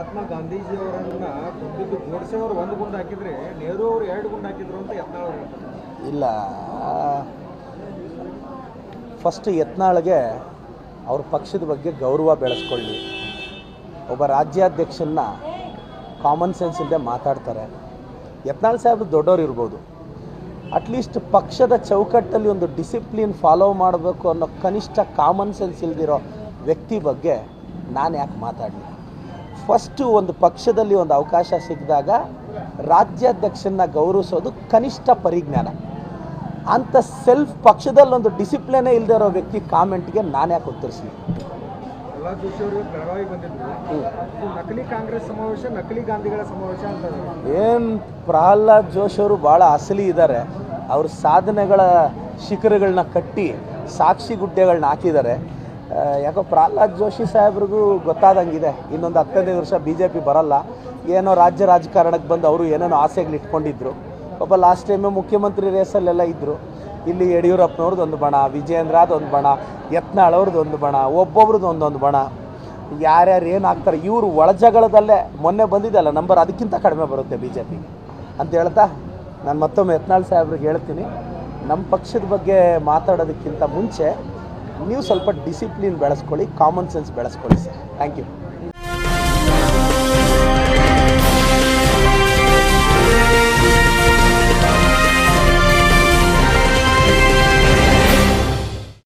ಮಹಾತ್ಮ ಗಾಂಧೀಜಿಯವರನ್ನ ಕೊಂದಿದ್ದು ಗೋಡ್ಸೆ ಅವರು ಒಂದು ಗುಂಡು ಹಾಕಿದ್ರೆ ನೆಹರು ಅವರು ಎರಡು ಗುಂಡು ಹಾಕಿದ್ರು ಅಂತ ಯತ್ನಾಳ್ ಇಲ್ಲ. ಫಸ್ಟ್ ಯತ್ನಾಳ್ಗೆ ಅವ್ರ ಪಕ್ಷದ ಬಗ್ಗೆ ಗೌರವ ಬೆಳೆಸ್ಕೊಳ್ಳಿ. ಒಬ್ಬ ರಾಜ್ಯಾಧ್ಯಕ್ಷನ್ನ ಕಾಮನ್ ಸೆನ್ಸ್ ಇಲ್ಲದೆ ಮಾತಾಡ್ತಾರೆ. ಯತ್ನಾಳ್ ಸಾಹೇಬ್ ದೊಡ್ಡವ್ರು ಇರ್ಬೋದು. ಅಟ್ಲೀಸ್ಟ್ ಪಕ್ಷದ ಚೌಕಟ್ಟಲ್ಲಿ ಒಂದು ಡಿಸಿಪ್ಲಿನ್ ಫಾಲೋ ಮಾಡಬೇಕು ಅನ್ನೋ ಕನಿಷ್ಠ ಕಾಮನ್ ಸೆನ್ಸ್ ಇಲ್ದಿರೋ ವ್ಯಕ್ತಿ ಬಗ್ಗೆ ನಾನು ಯಾಕೆ ಮಾತಾಡಲಿ? ಫಸ್ಟು ಒಂದು ಪಕ್ಷದಲ್ಲಿ ಒಂದು ಅವಕಾಶ ಸಿಕ್ಕಿದಾಗ ರಾಜ್ಯಾಧ್ಯಕ್ಷನ್ನ ಗೌರವಿಸೋದು ಕನಿಷ್ಠ ಪರಿಜ್ಞಾನ. ಅಂಥ ಸೆಲ್ಫ್ ಪಕ್ಷದಲ್ಲಿ ಒಂದು ಡಿಸಿಪ್ಲಿನೇ ಇಲ್ಲದೆ ಇರೋ ವ್ಯಕ್ತಿ ಕಾಮೆಂಟ್ಗೆ ನಾನು ಯಾಕೆ ಉತ್ತರಿಸಲಿ? ಏನ್ ಪ್ರಹ್ಲಾದ್ ಜೋಶಿ ಅವರು ಭಾಳ ಅಸಲಿ ಇದ್ದಾರೆ ಅವ್ರ ಸಾಧನೆಗಳ ಶಿಖರಗಳನ್ನ ಕಟ್ಟಿ ಸಾಕ್ಷಿ ಗುಡ್ಡೆಗಳನ್ನ ಹಾಕಿದ್ದಾರೆ. ಯಾಕೋ ಪ್ರಹ್ಲಾದ್ ಜೋಶಿ ಸಾಹೇಬ್ರಿಗೂ ಗೊತ್ತಾದಂಗಿದೆ, ಇನ್ನೊಂದು ಹತ್ತೈದು ವರ್ಷ ಬಿ ಜೆ ಪಿ ಬರಲ್ಲ, ಏನೋ ರಾಜ್ಯ ರಾಜಕಾರಣಕ್ಕೆ ಬಂದು ಅವರು ಏನೇನೋ ಆಸೆಗಳು ಇಟ್ಕೊಂಡಿದ್ರು. ಒಬ್ಬ ಲಾಸ್ಟ್ ಟೈಮು ಮುಖ್ಯಮಂತ್ರಿ ರೇಸಲ್ಲೆಲ್ಲ ಇದ್ದರು ಇಲ್ಲಿ ಯಡಿಯೂರಪ್ಪನವ್ರದ್ದು ಒಂದು ಬಣ ವಿಜಯೇಂದ್ರದ ಒಂದು ಬಣ ಯತ್ನಾಳ್ ಅವ್ರದ್ದು ಒಂದು ಬಣ, ಒಬ್ಬೊಬ್ರದ್ದು ಒಂದೊಂದು ಬಣ. ಯಾರ್ಯಾರು ಏನು ಆಗ್ತಾರೆ, ಇವರು ಒಳಜಗಳದಲ್ಲೇ ಮೊನ್ನೆ ಬಂದಿದ್ದಲ್ಲ ನಂಬರ್ ಅದಕ್ಕಿಂತ ಕಡಿಮೆ ಬರುತ್ತೆ ಬಿ ಜೆ ಪಿಗೆ ಅಂತ ಹೇಳ್ತಾ ನಾನು ಮತ್ತೊಮ್ಮೆ ಯತ್ನಾಳ್ ಸಾಹೇಬ್ರಿಗೆ ಹೇಳ್ತೀನಿ ನಮ್ಮ ಪಕ್ಷದ ಬಗ್ಗೆ ಮಾತಾಡೋದಕ್ಕಿಂತ ಮುಂಚೆ ನೀವು ಸ್ವಲ್ಪ ಡಿಸಿಪ್ಲಿನ್ ಬೆಳೆಸ್ಕೊಳ್ಳಿ ಕಾಮನ್ ಸೆನ್ಸ್ ಬೆಳೆಸ್ಕೊಳ್ಳಿ ಸರ್. Thank you